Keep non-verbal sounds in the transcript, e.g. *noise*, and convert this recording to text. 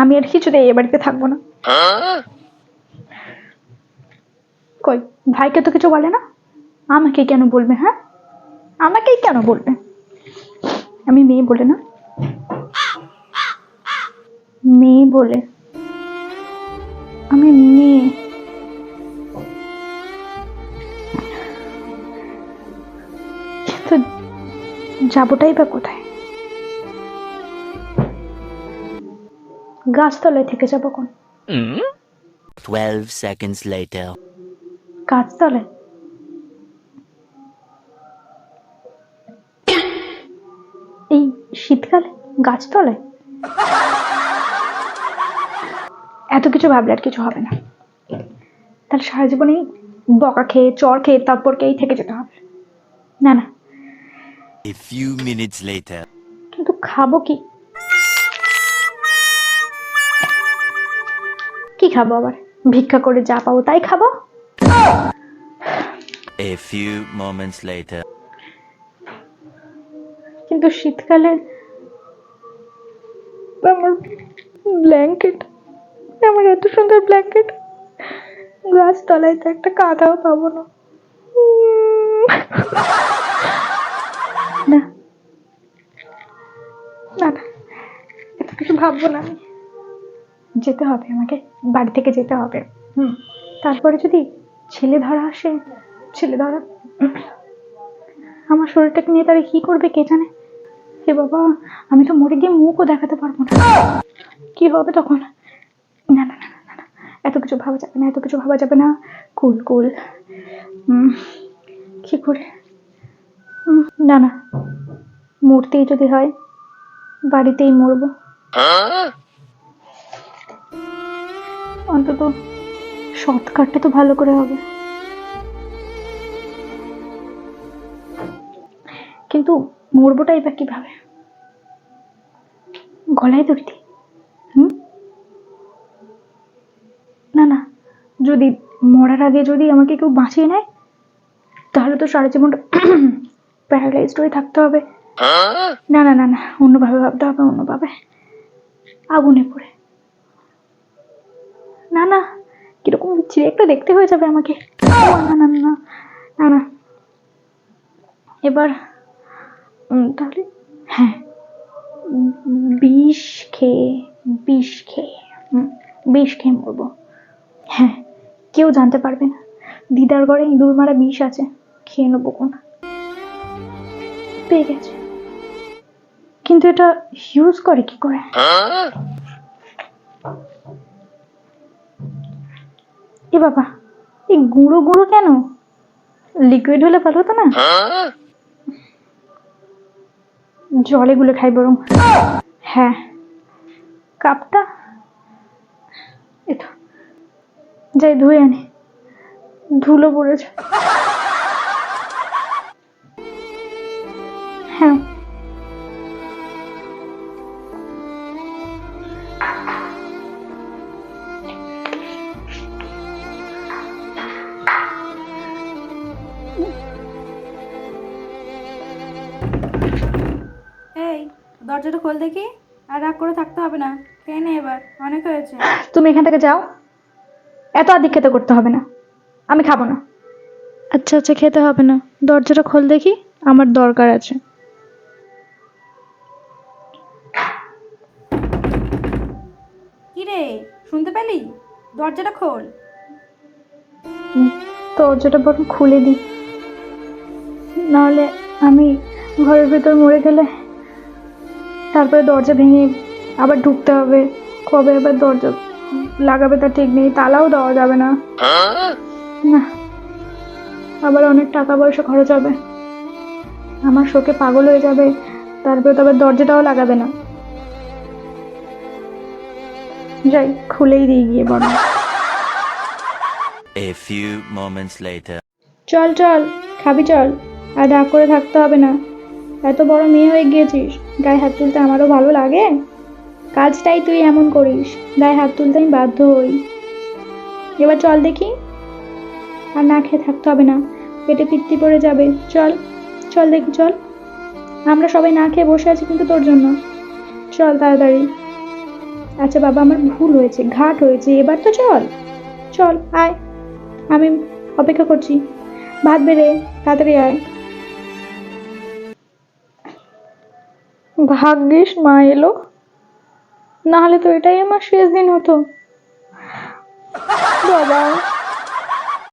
আমি আর কিছুতেই এ বাড়িতে থাকব না। কই, ভাইকে তো কিছু বলে না? আমাকে কেন বলবে হ্যাঁ? আমাকেই কেন বলবে? আমি মেয়ে বলে না। মেয়ে বলে। আমি মেয়ে। কিন্তু যাবোটাই বা কোথায়? গাছতলায় থেকে যাব কোন? 12 seconds later. গাছতলায়? এই শীতকালে গাছতলায়? এত কিছু ভাবলে আর কিছু হবে না। তাহলে সারা জীবনে বকা খেয়ে চর খেয়ে তারপর খেয়েই থেকে যেতে হবে? না না। A few minutes later. কিন্তু খাব কি? খাব আবার। ভিক্ষা করে যা পাবো তাই খাব। A few moments later. কিন্তু শীতকালে আমার ব্ল্যাঙ্কেট আমার এত সুন্দর ব্ল্যাঙ্কেট গাছ তলায় তো একটা কাঁথাও পাবো না। না। না না এত কিছু ভাববো না আমি। যেতে হবে আমাকে বাড়ি থেকে যেতে হবে। হুম তারপরে যদি ছেলে ধরা আসে ছেলে ধরা আমার শরীরটাকে নিয়ে তারা কি করবে কে জানে? হে বাবা আমি তো মরে গিয়ে মুখও দেখাতে পারব না। কি হবে তখন? না না না না, না এত কিছু ভাবা যাবে না এত কিছু ভাবা যাবে না। কুল কুল। কি করে? না না মরতেই যদি হয় বাড়িতেই মরবো। অন্তত সৎ কাটতে তো ভালো করে হবে। কিন্তু মরবোটাই বা কীভাবে? গলায় দড়ি হুম? না না যদি মরার আগে যদি আমাকে কেউ বাঁচিয়ে নেয় তাহলে তো সারা জীবনটা প্যারালাইজড *clears throat* হয়ে থাকতে হবে। না না না না অন্যভাবে ভাবতে হবে অন্যভাবে। আগুনে পড়ে। না না, কীরকম বিচ্ছিরি একটা দেখতে হয়ে যাবে আমাকে। না না না না না এবার তাহলে হ্যাঁ বিষ খেয়ে বিষ খেয়ে বিষ খেয়ে মরবো। হ্যাঁ কেউ জানতে পারবে না। দিদার ঘরে ইঁদুর মারা বিষ আছে, খেয়ে নেব কোন? পেয়ে গেছে। কিন্তু এটা ইউজ করে কি করে? এ বাবা? এই গুঁড়ো গুঁড়ো কেন? লিকুইড হলে ভালো হতো না? জলে গুলে খাই বরং। হ্যাঁ। কাপটা? যাই ধুয়ে আনি। ধুলো পড়েছে। হ্যাঁ। এই দরজাটা খোল দেখি। আর রাগ করে থাকতে হবে না। খেয়ে নে এবার? অনেক হয়েছে। তুমি এখান থেকে যাও। এত আদিক খেতে করতে হবে না। আমি খাব না। আচ্ছা আচ্ছা খেতে হবে না। দরজাটা খোল দেখি। আমার দরকার আছে। কি রে? শুনতে পেলি? দরজাটা খোল। দরজাটা বরং খুলে দিই। নাহলে আমি ঘরের ভেতর মরে গেলে তারপরে দরজা ভেঙে আবার ঢুকতে হবে। কবে আবার দরজা লাগাবে তার ঠিক নেই তালাও দেওয়া যাবে না। না আবার অনেক টাকা পয়সা খরচ হবে। আমার শোকে পাগল হয়ে যাবে তারপরে তো আবার দরজাটাও লাগাবে না। যাই খুলেই দিয়ে গিয়ে বরং। A few moments later. চল চল খাবি চল। আর রাগ করে থাকতে হবে না। এত বড় মেয়ে হয়ে গিয়েছিস, গায়ে হাত তুলতে আমারও ভালো লাগে? কাজটাই তুই এমন করিস, গায়ে হাত তুলতে আমি বাধ্য হই। এবার চল দেখি। আর না খেয়ে থাকতে হবে না, পেটে পিত্তি পড়ে যাবে। চল চল দেখি, চল। আমরা সবাই না খেয়ে বসে আছি কিন্তু তোর জন্য। চল তাড়াতাড়ি। আচ্ছা বাবা, আমার ভুল হয়েছে, ঘাট হয়েছে, এবার তো চল। চল, আয়। আমি অপেক্ষা করছি। ভাত বেড়ে, তাড়াতাড়ি আয়। ভাগ্যিস মা এলো। নাহলে তো এটাই আমার শেষ দিন হতো। বাবা।